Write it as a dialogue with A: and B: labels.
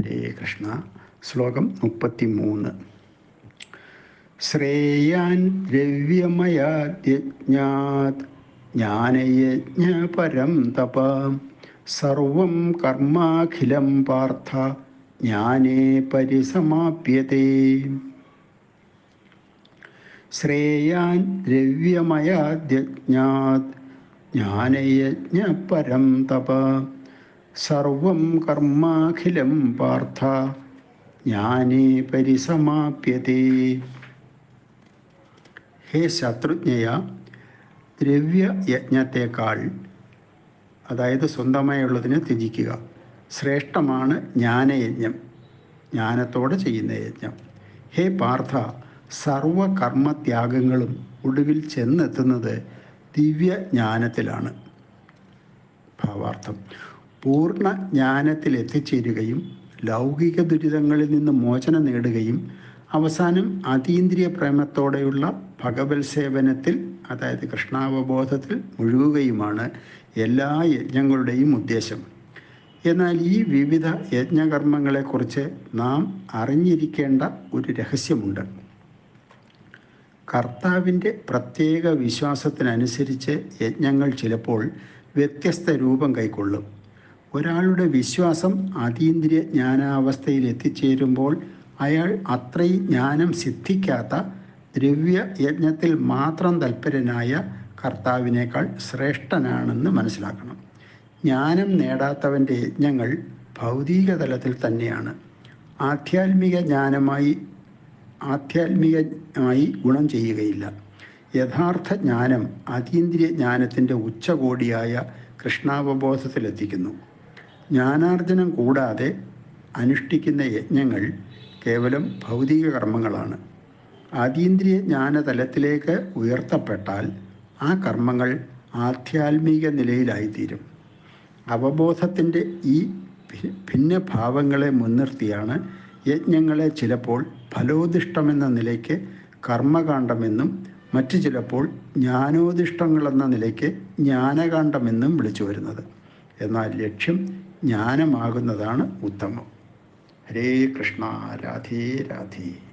A: ഹരേ കൃഷ്ണ ശ്ലോകം മുപ്പത്തി മൂന്ന് ശ്രേയാൻ ദ്രവ്യമയാദ്യജ്ഞാത് ജ്ഞാനയജ്ഞപരം തപ സർവം കർമാഖിലം പാർത്ഥ ജ്ഞാനേ പരിസമാപ്യത്തെ ശ്രേയാൻ ദ്രവ്യമയാദ്യജ്ഞാത് ജ്ഞാനയജ്ഞപരം തപ സർവം കർമാഖിലം പാർത്ഥ ജ്ഞാനേ പരിസമാപ്യതേ. ഹേ ശത്രുജ്ഞയ ദ്രവ്യയജ്ഞത്തേക്കാൾ അതായത് സ്വന്തമായുള്ളതിനെ ത്യജിക്കുക. ശ്രേഷ്ഠമാണ് ജ്ഞാനയജ്ഞം ജ്ഞാനത്തോടെ ചെയ്യുന്ന യജ്ഞം. ഹേ പാർത്ഥ സർവകർമ്മത്യാഗങ്ങളും ഒടുവിൽ ചെന്നെത്തുന്നത് ദിവ്യജ്ഞാനത്തിലാണ്. ഭാവാർത്ഥം. പൂർണ ജ്ഞാനത്തിൽ എത്തിച്ചേരുകയും ലൗകിക ദുരിതങ്ങളിൽ നിന്ന് മോചനം നേടുകയും അവസാനം അതീന്ദ്രിയ പ്രേമത്തോടെയുള്ള ഭഗവത് സേവനത്തിൽ അതായത് കൃഷ്ണാവബോധത്തിൽ മുഴുകുകയുമാണ് എല്ലാ യജ്ഞങ്ങളുടെയും ഉദ്ദേശം. എന്നാൽ ഈ വിവിധ യജ്ഞകർമ്മങ്ങളെക്കുറിച്ച് നാം അറിഞ്ഞിരിക്കേണ്ട ഒരു രഹസ്യമുണ്ട്. കർത്താവിന്റെ പ്രത്യേക വിശ്വാസത്തിനനുസരിച്ച് യജ്ഞങ്ങൾ ചിലപ്പോൾ വ്യത്യസ്ത രൂപം കൈക്കൊള്ളും. ഒരാളുടെ വിശ്വാസം അതീന്ദ്രിയ ജ്ഞാനാവസ്ഥയിൽ എത്തിച്ചേരുമ്പോൾ അയാൾ അത്രയും ജ്ഞാനം സിദ്ധിക്കാത്ത ദ്രവ്യ യജ്ഞത്തിൽ മാത്രം തൽപരനായ കർത്താവിനേക്കാൾ ശ്രേഷ്ഠനാണെന്ന് മനസ്സിലാക്കണം. ജ്ഞാനം നേടാത്തവന്റെ യജ്ഞങ്ങൾ ഭൗതിക തലത്തിൽ തന്നെയാണ്. ആധ്യാത്മിക ജ്ഞാനമായി ആധ്യാത്മികമായി ഗുണം ചെയ്യുകയില്ല. യഥാർത്ഥ ജ്ഞാനം അതീന്ദ്രിയ ജ്ഞാനത്തിന്റെ ഉച്ചകോടിയായ കൃഷ്ണാവബോധത്തിലെത്തിക്കുന്നു. ജ്ഞാനാർജനം കൂടാതെ അനുഷ്ഠിക്കുന്ന യജ്ഞങ്ങൾ കേവലം ഭൗതിക കർമ്മങ്ങളാണ്. അതീന്ദ്രിയ ജ്ഞാനതലത്തിലേക്ക് ഉയർത്തപ്പെട്ടാൽ ആ കർമ്മങ്ങൾ ആധ്യാത്മിക നിലയിലായിത്തീരും. അവബോധത്തിന്റെ ഈ ഭിന്ന ഭാവങ്ങളെ മുൻനിർത്തിയാണ് യജ്ഞങ്ങളെ ചിലപ്പോൾ ഫലോദിഷ്ടമെന്ന നിലയ്ക്ക് കർമ്മകാണ്ഡമെന്നും മറ്റു ചിലപ്പോൾ ജ്ഞാനോദിഷ്ടങ്ങളെന്ന നിലയ്ക്ക് ജ്ഞാനകാണ്ഡമെന്നും വിളിച്ചു വരുന്നത്. എന്നാൽ ലക്ഷ്യം ജ്ഞാനമാകുന്നതാണ് ഉത്തമം. ഹരേ കൃഷ്ണ രാധേ രാധേ.